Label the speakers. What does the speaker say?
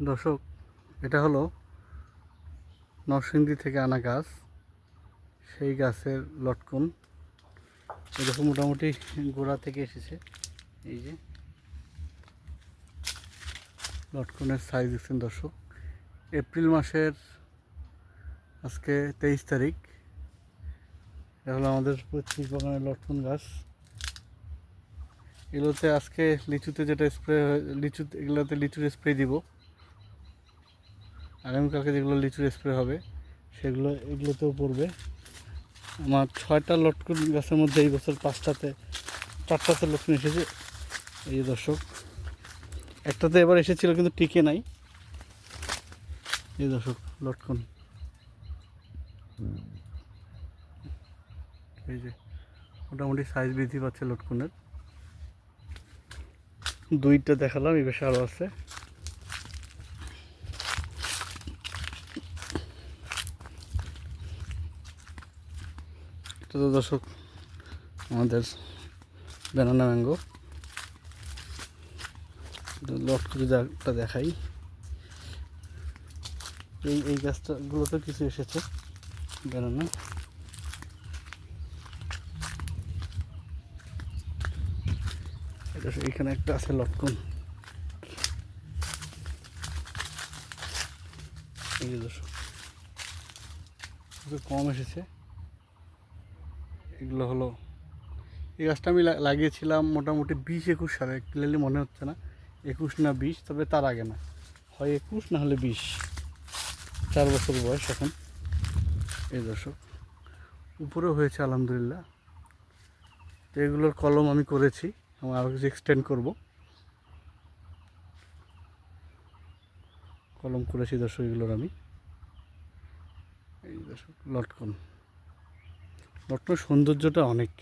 Speaker 1: দর্শক, এটা হলো নরসিংদী থেকে আনা গাছ। সেই গাছের লটকন এরকম মোটামুটি গোড়া থেকে এসেছে। এই যে লটকনের সাইজ দেখছেন দর্শক। এপ্রিল মাসের আজকে তেইশ তারিখ। এটা হলো আমাদের পঁচিশ বাগানের লটকন গাছ। এগুলোতে আজকে লিচুতে যেটা স্প্রে লিচু, এগুলোতে লিচুর স্প্রে দিব। আগামীকালকে যেগুলো লিচুর স্প্রে হবে, সেগুলো, এগুলোতেও পড়বে। আমার ছয়টা লটকুন গাছের মধ্যে এই বছর পাঁচটাতে, চারটাতে লটকুন এসেছে। এই দর্শক, একটাতে এবার এসেছিল কিন্তু টিকে নাই। এই দর্শক, লটকুন। এই যে, মোটামুটি সাইজ বৃদ্ধি পাচ্ছে লটকনের। দুইটা দেখালাম এই বেশি আরও আছে। তো দর্শক, আমাদের ব্যানানা ম্যাঙ্গো লট করে যাটা দেখাই। এই এই গাছটা গুলোতে কিছু এসেছে ব্যানানা এটা এইখানে একটা আছে লটকন। দর্শক কম এসেছে। এগুলো হলো। এই গাছটা আমি লাগিয়েছিলাম মোটামুটি বিশ একুশ সালে ক্লিয়ারলি মনে হচ্ছে না। একুশ না বিশ, তবে তার আগে না। হয় একুশ, না হলে বিশ। চার বছর বয়স এখন। এই দর্শক, উপরেও হয়েছে আলহামদুলিল্লাহ। তো এগুলোর কলম আমি করেছি, আমি আরও কিছু এক্সটেন্ড করব। কলম করেছি দর্শক এগুলোর আমি। এই দর্শক, লটকন। লটকনের সৌন্দর্যটা অনেক।